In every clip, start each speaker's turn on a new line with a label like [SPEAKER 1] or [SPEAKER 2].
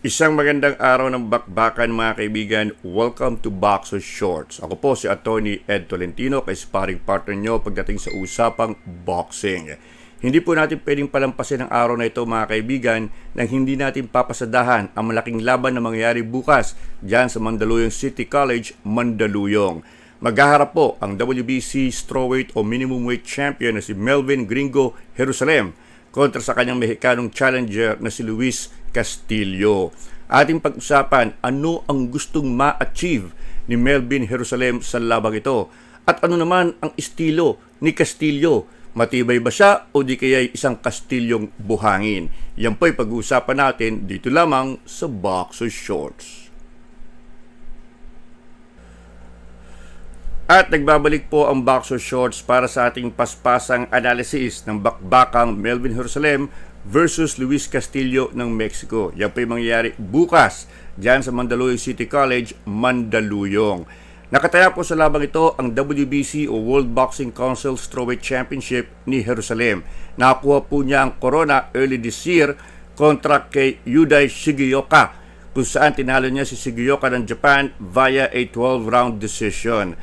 [SPEAKER 1] Isang magandang araw ng bakbakan mga kaibigan. Welcome to Boxer Shorts. Ako po si Attorney Ed Tolentino, kay sparring partner nyo pagdating sa usapang boxing. Hindi po natin pwedeng palampasin ang araw na ito mga kaibigan nang hindi natin papasadahan ang malaking laban na mangyayari bukas dyan sa Mandaluyong City College, Mandaluyong. Maghaharap po ang WBC strawweight o minimum weight champion na si Melvin Gringo Jerusalem kontra sa kanyang Mexicanong challenger na si Luis Castillo. Ating pag-usapan ano ang gustong ma-achieve ni Melvin Jerusalem sa labang ito at ano naman ang estilo ni Castillo. Matibay ba siya o di kaya isang Castilyong buhangin? Yan po'y pag-uusapan natin dito lamang sa Boxer Shorts. At nagbabalik po ang Boxer Shorts para sa ating paspasang analysis ng bakbakang Melvin Jerusalem versus Luis Castillo ng Mexico. Yan po yung mangyayari bukas dyan sa Mandaluyong City College, Mandaluyong. Nakataya po sa labang ito ang WBC o World Boxing Council Strawweight Championship ni Jerusalem. Nakakuha po niya ang corona early this year kontra kay Yudai Shigeoka kung saan tinalo niya si Shigeoka ng Japan via a 12-round decision.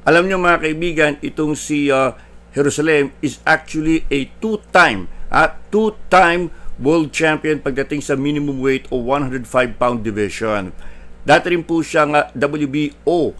[SPEAKER 1] Alam niyo mga kaibigan, itong si uh, Jerusalem is actually a two-time at two-time world champion pagdating sa minimum weight o 105 pound division. Dati rin po siyang uh, WBO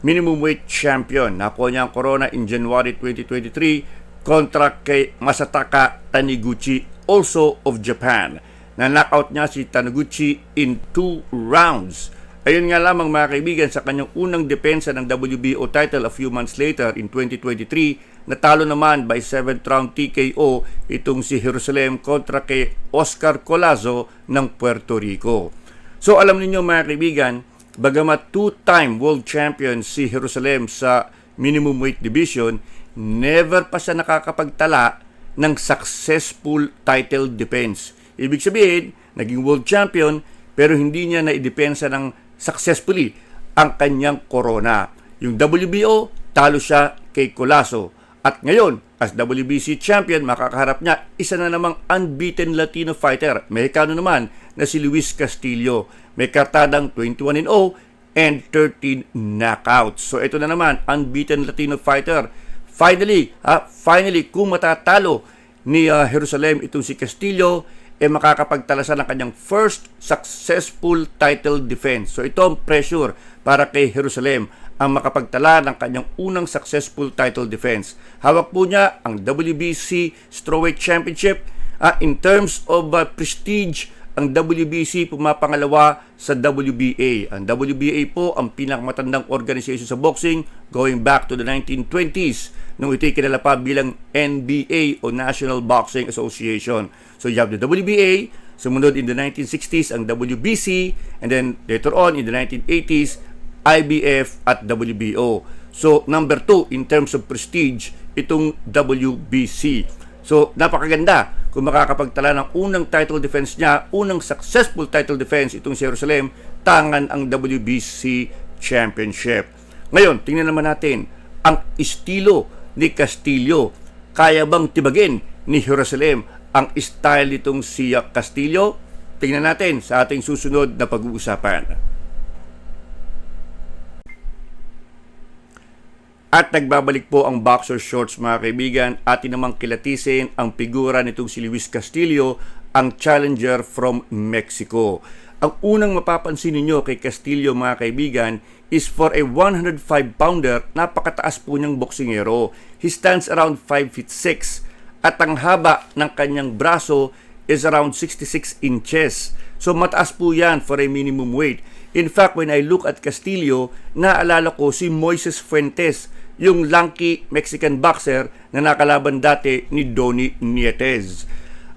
[SPEAKER 1] minimum weight champion. Nakuha niya ang corona in January 2023 kontra kay Masataka Taniguchi also of Japan. Na-knockout niya si Taniguchi in two rounds. Ayun nga lamang mga kaibigan sa kanyang unang depensa ng WBO title a few months later in 2023, natalo naman by 7th round TKO itong si Jerusalem kontra kay Oscar Colazo ng Puerto Rico. So alam niyo mga kaibigan, bagamat two-time world champion si Jerusalem sa minimum weight division, never pa siya nakakapagtala ng successful title defense. Ibig sabihin, naging world champion pero hindi niya naidepensa ng successfully ang kanyang corona. Yung WBO, talo siya kay Colaso. At ngayon, as WBC champion, makakaharap niya isa na namang unbeaten Latino fighter, Mexicano naman, na si Luis Castillo. May kartadang 21-0 and 13 knockouts. So ito na naman, unbeaten Latino fighter. Finally, ha, finally, kung matatalo ni uh, Jerusalem itong si Castillo, eh makakapagtalasan ng kanyang first successful title defense. So ito ang pressure para kay Jerusalem ang makapagtala ng kanyang unang successful title defense. Hawak po niya ang WBC Strawweight Championship. Uh, in terms of uh, prestige, ang WBC pumapangalawa sa WBA. Ang WBA po ang pinakamatandang organization sa boxing going back to the 1920s nung ito'y kinala pa bilang NBA o National Boxing Association. So you have the WBA, sumunod in the 1960s ang WBC, and then later on in the 1980s, IBF at WBO. So number two in terms of prestige, itong WBC. So napakaganda kung makakapagtala ng unang title defense niya, unang successful title defense itong si Jerusalem, tangan ang WBC Championship. Ngayon, tingnan naman natin ang estilo ni Castillo. Kaya bang tibagin ni Jerusalem ang style nitong si Castillo? Tingnan natin sa ating susunod na pag-uusapan. At nagbabalik po ang Boxer Shorts mga kaibigan. Atin namang kilatisin ang figura nitong si Luis Castillo, ang challenger from Mexico. Ang unang mapapansin ninyo kay Castillo mga kaibigan is for a 105 pounder, napakataas po niyang boksingero. He stands around 5 feet 6 at ang haba ng kanyang braso is around 66 inches. So mataas po yan for a minimum weight. In fact, when I look at Castillo, naalala ko si Moises Fuentes, yung lanky Mexican boxer na nakalaban dati ni Donny Nietes.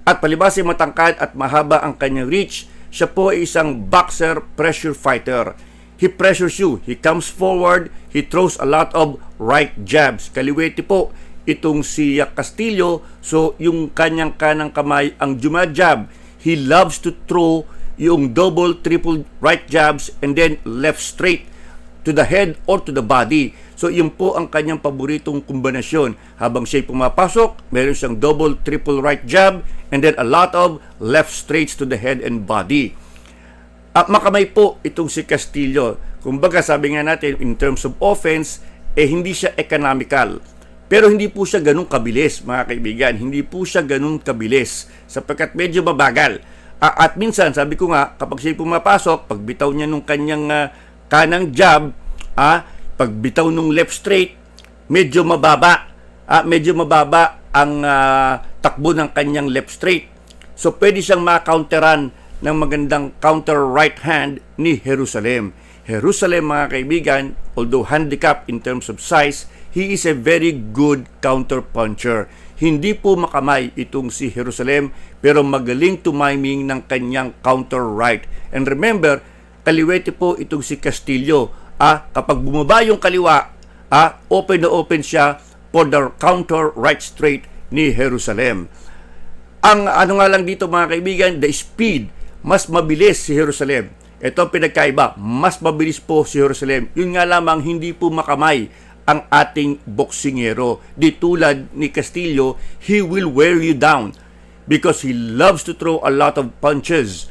[SPEAKER 1] At palibas ay matangkad at mahaba ang kanyang reach, siya po ay isang boxer pressure fighter. He pressures you, he comes forward, he throws a lot of right jabs. Kaliwete po itong si Castillo, so yung kanyang kanang kamay ang jumajab. He loves to throw yung double, triple right jabs and then left straight to the head or to the body. So, yun po ang kanyang paboritong kombinasyon. Habang siya'y pumapasok, meron siyang double, triple right jab, and then a lot of left straights to the head and body. At makamay po itong si Castillo. Kumbaga sabi nga natin in terms of offense, eh hindi siya economical. Pero hindi po siya ganun kabilis, mga kaibigan. Hindi po siya ganun kabilis sapagkat medyo mabagal. At minsan, sabi ko nga, kapag siya pumapasok, pag bitaw niya nung kanyang ah, kanang jab, ah, pag bitaw nung left straight, medyo mababa. Ah, medyo mababa ang ah, takbo ng kanyang left straight. So pwede siyang makounteran ng magandang counter right hand ni Jerusalem. Jerusalem mga kaibigan, although handicapped in terms of size, he is a very good counter puncher. Hindi po makamay itong si Jerusalem pero magaling tumiming ng kanyang counter right. And remember, kaliwete po itong si Castillo. Ah, kapag bumaba yung kaliwa, ah, open na open siya for the counter right straight ni Jerusalem. Ang ano nga lang dito mga kaibigan, the speed, mas mabilis si Jerusalem. Ito pinagkaiba, mas mabilis po si Jerusalem. Yun nga lamang hindi po makamay ang ating boksingero. Di tulad ni Castillo, he will wear you down because he loves to throw a lot of punches.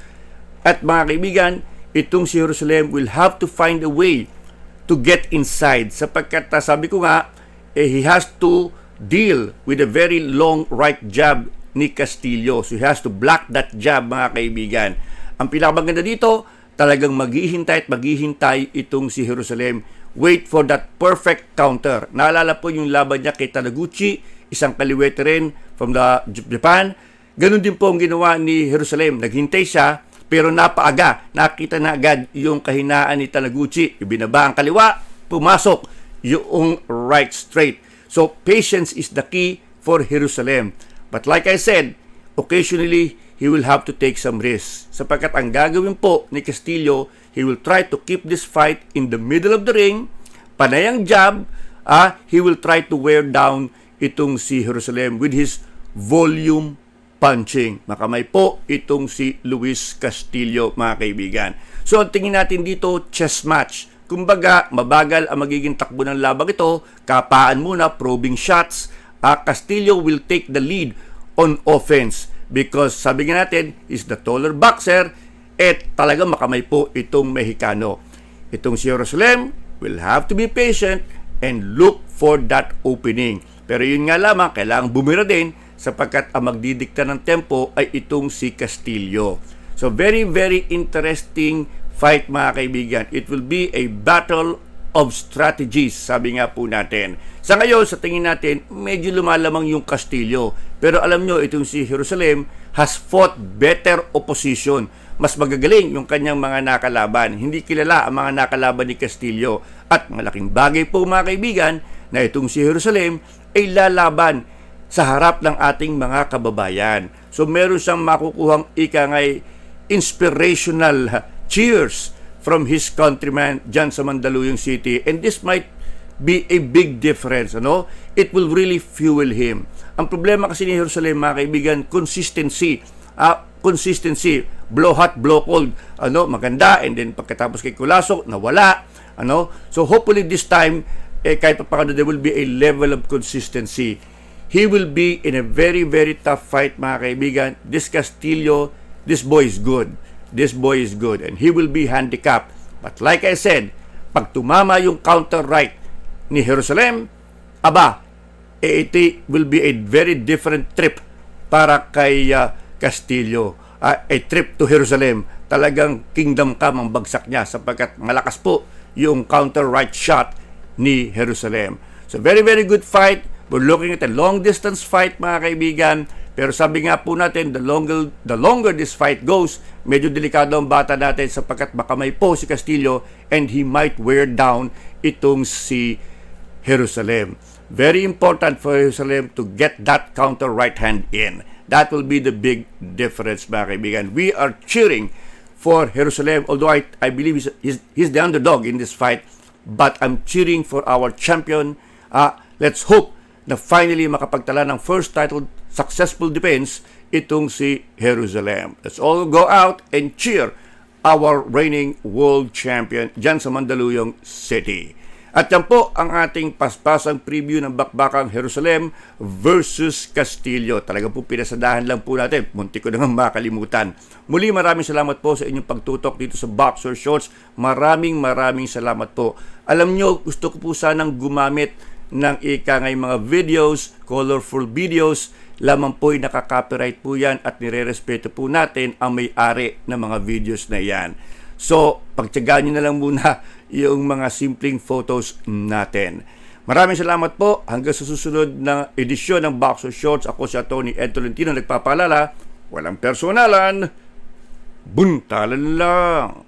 [SPEAKER 1] At mga kaibigan, itong si Jerusalem will have to find a way to get inside sapagkat ah, sabi ko nga, eh, he has to deal with a very long right jab ni Castillo. So he has to block that jab mga kaibigan. Ang pinakamaganda dito, talagang maghihintay at maghihintay itong si Jerusalem. Wait for that perfect counter. Naalala po yung laban niya kay Tanaguchi, isang kaliwete rin from the Japan. Ganon din po ang ginawa ni Jerusalem. Naghintay siya, pero napaaga. Nakita na agad yung kahinaan ni Tanaguchi. Ibinaba ang kaliwa, pumasok yung right straight. So, patience is the key for Jerusalem. But like I said, occasionally, he will have to take some risks. Sapagkat ang gagawin po ni Castillo, he will try to keep this fight in the middle of the ring, panay ang jab, ah, he will try to wear down itong si Jerusalem with his volume punching. Makamay po itong si Luis Castillo, mga kaibigan. So, ang tingin natin dito, chess match. Kumbaga, mabagal ang magiging takbo ng labang ito. Kapaan muna, probing shots. Ah, Castillo will take the lead on offense because sabi nga natin, is the taller boxer at talaga makamay po itong Mexicano. Itong si Jerusalem will have to be patient and look for that opening. Pero yun nga lamang, kailangang bumira din sapagkat ang magdidikta ng tempo ay itong si Castillo. So very, very interesting fight mga kaibigan. It will be a battle of strategies, sabi nga po natin. Sa ngayon, sa tingin natin, medyo lumalamang yung Castillo. Pero alam nyo, itong si Jerusalem has fought better opposition. Mas magagaling yung kanyang mga nakalaban. Hindi kilala ang mga nakalaban ni Castillo. At malaking bagay po mga kaibigan na itong si Jerusalem ay lalaban sa harap ng ating mga kababayan. So meron siyang makukuhang ika ngay inspirational cheers from his countrymen dyan sa Mandaluyong City. And this might be a big difference. Ano? It will really fuel him. Ang problema kasi ni Jerusalem, mga kaibigan, consistency. Ah, consistency. Blow hot, blow cold. Ano? Maganda. And then pagkatapos kay Kulasok, nawala. Ano? So hopefully this time, eh, kahit pa paano, there will be a level of consistency. He will be in a very, very tough fight, mga kaibigan. This Castillo, this boy is good. This boy is good. And he will be handicapped. But like I said, pag tumama yung counter right ni Jerusalem, aba, eh, it will be a very different trip para kay uh, Castillo. Uh, a trip to Jerusalem. Talagang kingdom come ang bagsak niya sapagkat malakas po yung counter right shot ni Jerusalem. So very, very good fight. We're looking at a long distance fight mga kaibigan. Pero sabi nga po natin, the longer, the longer this fight goes, medyo delikado ang bata natin sapagkat baka may po si Castillo and he might wear down itong si Jerusalem. Very important for Jerusalem to get that counter right hand in. That will be the big difference, mga kaibigan. We are cheering for Jerusalem, although I, I believe he's, he's, he's the underdog in this fight, but I'm cheering for our champion. Uh, let's hope na finally makapagtala ng first title successful defense itong si Jerusalem. Let's all go out and cheer our reigning world champion dyan sa Mandaluyong City. At yan po ang ating paspasang preview ng Bakbakang Jerusalem versus Castillo. Talaga po pinasadahan lang po natin. Munti ko nang makalimutan. Muli maraming salamat po sa inyong pagtutok dito sa Boxer Shorts. Maraming maraming salamat po. Alam nyo, gusto ko po sanang gumamit ng ika ngay mga videos, colorful videos, lamang po ay nakaka-copyright po yan at nire-respeto po natin ang may-ari ng mga videos na yan. So, pagtyagaan nyo na lang muna yung mga simpleng photos natin. Maraming salamat po. Hanggang sa susunod na edisyon ng Boxer Shorts, ako si Tony Ed Tolentino nagpapaalala, walang personalan, buntalan lang.